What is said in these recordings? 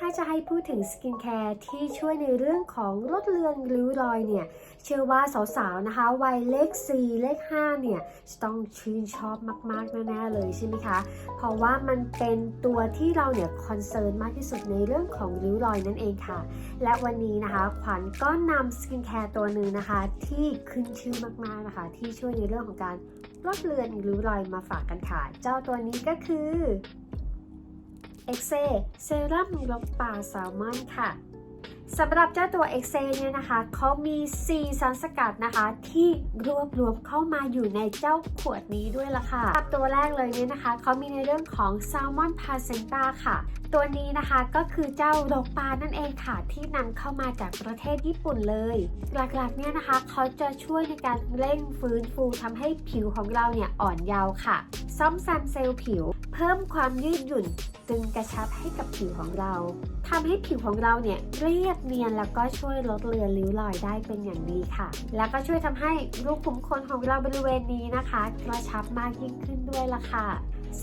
ถ้าจะให้พูดถึงสกินแคร์ที่ช่วยในเรื่องของลดเลือนริ้วรอยเนี่ย เชื่อว่าสาวๆนะคะ วัยเลข 4 เลข 5 เนี่ยจะต้องชื่นชอบมากๆแน่ๆเลยใช่ไหมคะ เพราะว่ามันเป็นตัวที่เราเนี่ยคอนเซิร์นมากที่สุดในเรื่องของริ้วรอยนั่นเองค่ะ และวันนี้นะคะขวัญก็นำสกินแคร์ตัวหนึ่งนะคะ ที่ขึ้นชื่อมากๆนะคะ ที่ช่วยในเรื่องของการลดเลือนริ้วรอยมาฝากกันค่ะ เจ้าตัวนี้ก็คือ เอ็กเซเซรั่มลบปลาแซลมอนค่ะ สำหรับเจ้าตัวเอ็กเซเนี่ยนะคะเขามี 4สารสกัดนะคะ ที่รวบรวมเข้ามาอยู่ในเจ้าขวดนี้ด้วยละค่ะครับตัวแรกเลยเนี่ยนะคะเขามีในเรื่องของแซลมอนพาเซนตาค่ะ ตัวนี้นะคะก็คือเจ้าโรกปลานั่นเองค่ะ ที่นำเข้ามาจากประเทศญี่ปุ่นเลย หลักๆเนี่ยนะคะเขาจะช่วยในการเร่งฟื้นฟูทำให้ผิวของเราเนี่ยอ่อนเยาว์ค่ะ ซ่อมแซมเซลล์ผิว เพิ่มความยืดหยุ่นตึงกระชับให้กับผิวของเราทำให้ผิวของเราเนี่ยเรียบเนียนแล้วก็ช่วยลดเลือนริ้วรอยได้เป็นอย่างดีค่ะ แล้วก็ช่วยทำให้รูขุมขนของเราบริเวณนี้นะคะกระชับมากยิ่งขึ้นด้วยล่ะค่ะ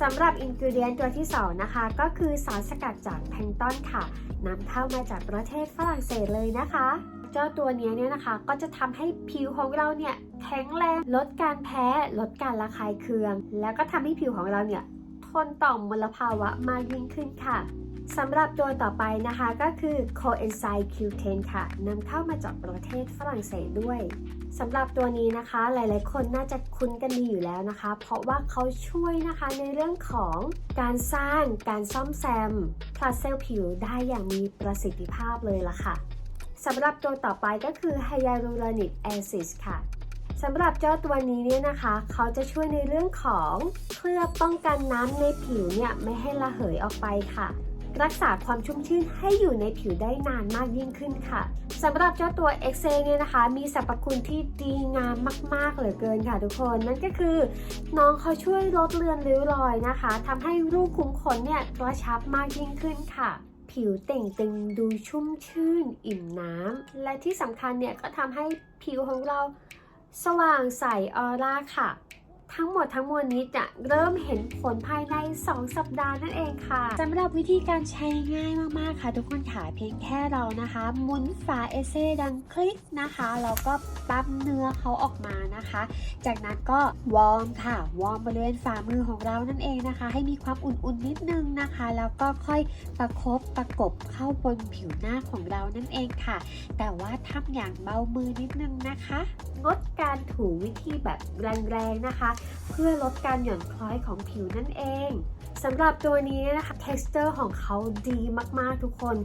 สำหรับอินกิวเดียนตัวที่สองนะคะ ก็คือสารสกัดจากแพงต้นค่ะนำเข้ามาจากประเทศฝรั่งเศสเลยนะคะ เจ้าตัวนี้เนี่ยนะคะก็จะทำให้ผิวของเราเนี่ยแข็งแรง ลดการแพ้ ลดการระคายเคือง แล้วก็ทำให้ผิวของเราเนี่ย นต่อมลภาวะมากยิ่งขึ้นค่ะสำหรับตัวต่อไปนะคะก็คือ coenzyme Q10 ค่ะนำเข้ามาจากประเทศฝรั่งเศสด้วยสำหรับตัวนี้นะคะหลายๆ คนน่าจะคุ้นกันดีอยู่แล้วนะคะ เพราะว่าเขาช่วยนะคะในเรื่องของการสร้างการซ่อมแซมพลาสเซลผิวได้อย่างมีประสิทธิภาพเลยล่ะค่ะสำหรับตัวต่อไปก็คือ hyaluronic acid ค่ะ สำหรับเจ้าตัวนี้เนี่ยนะคะ เขาจะช่วยในเรื่องของเพื่อป้องกันน้ำในผิวเนี่ยไม่ให้ระเหยออกไปค่ะ รักษาความชุ่มชื่นให้อยู่ในผิวได้นานมากยิ่งขึ้นค่ะสำหรับเจ้าตัว x อเนี่ยนะคะ มีสรรพคุณที่ดีงามมาก ๆ เหลือเกินค่ะทุกคนนั่นก็คือ น้องเขาช่วยลดเลือนริ้วรอยนะคะทำให้รูขุมขนเนี่ยกระชับมากยิ่งขึ้นค่ะผิวเต่งตึงดูชุ่มชื่น อิ่มน้ำ และที่สำคัญเนี่ยก็ทำให้ผิวของเรา สว่างใสออร่าค่ะ ทั้งหมดทั้งมวลนี้จะเริ่มเห็นผลภายใน 2 สัปดาห์นั่นเองค่ะสำหรับวิธีการใช้ง่ายมากๆค่ะ ทุกคนค่ะเพียงแค่เรานะคะหมุนฝาเอเซ่ดังคลิกนะคะแล้วก็ปั๊มเนื้อเขาออกมานะคะ จากนั้นก็วอร์มค่ะวอร์มบริเวณฝ่ามือของเรานั่นเองนะคะ ให้มีความอุ่นๆนิดนึงนะคะ แล้วก็ค่อยประคบประกบเข้าบนผิวหน้าของเรานั่นเองค่ะ แต่ว่าทำอย่างเบามือนิดนึงนะคะ งดการถูวิธีแบบแรงๆนะคะเพื่อลดการหย่อนคล้อยของผิวนั่นเองสำหรับตัวนี้นะคะ texture ของเขาดีมากๆทุกคน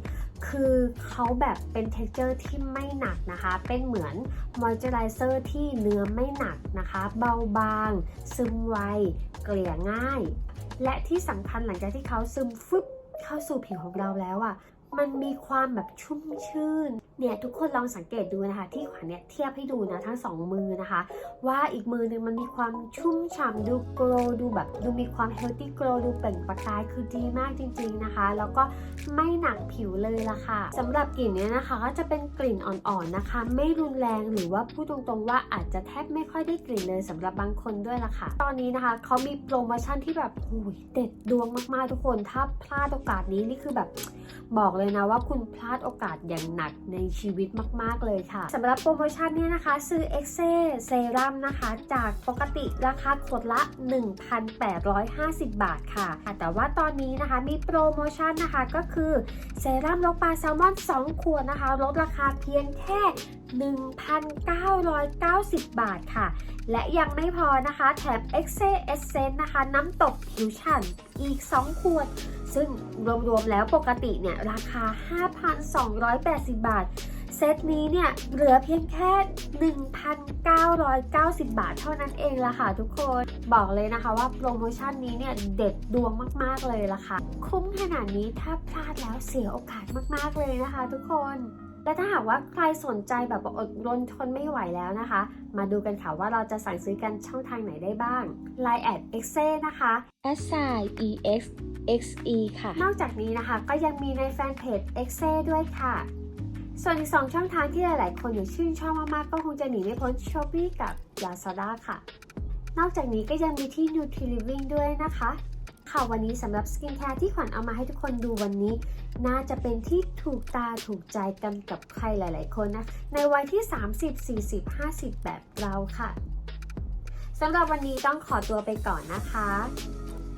คือเขาแบบเป็น texture ที่ไม่หนักนะคะ เป็นเหมือน moisturizer ที่เนื้อไม่หนักนะคะ เบาบาง ซึมไว เกลี่ยง่าย และที่สำคัญหลังจากที่เขาซึมฟึบเข้าสู่ผิวของเราแล้วอะ่ะ มันมีความแบบชุ่มชื่น เนี่ยทุกคนลองสังเกตดูนะคะ ที่ขวัญเนี่ยเทียบให้ดูนะทั้งสองมือนะคะ ว่าอีกมือหนึงมันมีความชุ่มฉ่ำดูโกลดูแบบดูมีความเฮลตี้โกลดูเปล่งประกายคือดีมากจริง ๆนะคะ แล้วก็ไม่หนักผิวเลยละค่ะสำหรับกลิ่นเนี้ยนะคะก็จะเป็นกลิ่นอ่อนๆนะคะ ไม่รุนแรงหรือว่าพูดตรงๆว่าอาจจะแทบไม่ค่อยได้กลิ่นเลยสำหรับบางคนด้วยละค่ะ ตอนนี้นะคะเขามีโปรโมชั่นที่แบบโอ้ยเด็ดดวงมากๆทุกคนถ้าพลาดโอกาสนี้นี่คือแบบบอกเลยนะว่าคุณพลาดโอกาสอย่างหนักในชีวิตมาก ๆ เลยค่ะสำหรับโปรโมชั่นเนี่ยนะคะ ซื้อ e x c e เซเซรั่มนะคะ จากปกติราคาขวดละ 1,850 บาทค่ะ แต่ว่าตอนนี้นะคะมีโปรโมชั่นนะคะก็คือเซรั่มลกปลาแซลมอน 2 ขวดนะคะ ลดราคาเพียงแค่ 1,990 บาทค่ะ และยังไม่พอนะคะ แถม e x c e Essence นะคะ น้ำตกผิวฉ่ำอีก 2 ขวด ซึ่งรวมๆแล้วปกติเนี่ยราคา 5,280 บาท เซตนี้เนี่ยเหลือเพียงแค่ 1,990 บาทเท่านั้นเองละค่ะทุกคนบอกเลยนะคะว่าโปรโมชั่นนี้เนี่ยเด็ดดวงมากๆเลยละค่ะ คุ้มขนาดนี้ถ้าพลาดแล้วเสียโอกาสมากๆเลยนะคะทุกคนและถ้าหากว่าใครสนใจแบบอดรนทนไม่ไหวแล้วนะคะ มาดูกันค่ะว่าเราจะสั่งซื้อกันช่องทางไหนได้บ้าง Line แอด e x e นะคะ s i ex XE ค่ะ นอกจากนี้นะคะก็ยังมีในแฟนเพจ XE ด้วยค่ะ ส่วนอีกสองช่องทางที่หลาย ๆ คนเนี่ชื่นชอบมาก ๆ ก็คงจะหนีไม่พ้น s h o p e e กับ Lazada ค่ะ นอกจากนี้ก็ยังมีที่ Nutriliving ด้วยนะคะ ค่ะวันนี้สำหรับสกินแคร์ที่ขวัญเอามาให้ทุกคนดูวันนี้ น่าจะเป็นที่ถูกตาถูกใจกันกับใครหลาย ๆ คนนะ ในวัยที่ 30 40 50 แบบเราค่ะสำหรับวันนี้ต้องขอตัวไปก่อนนะคะ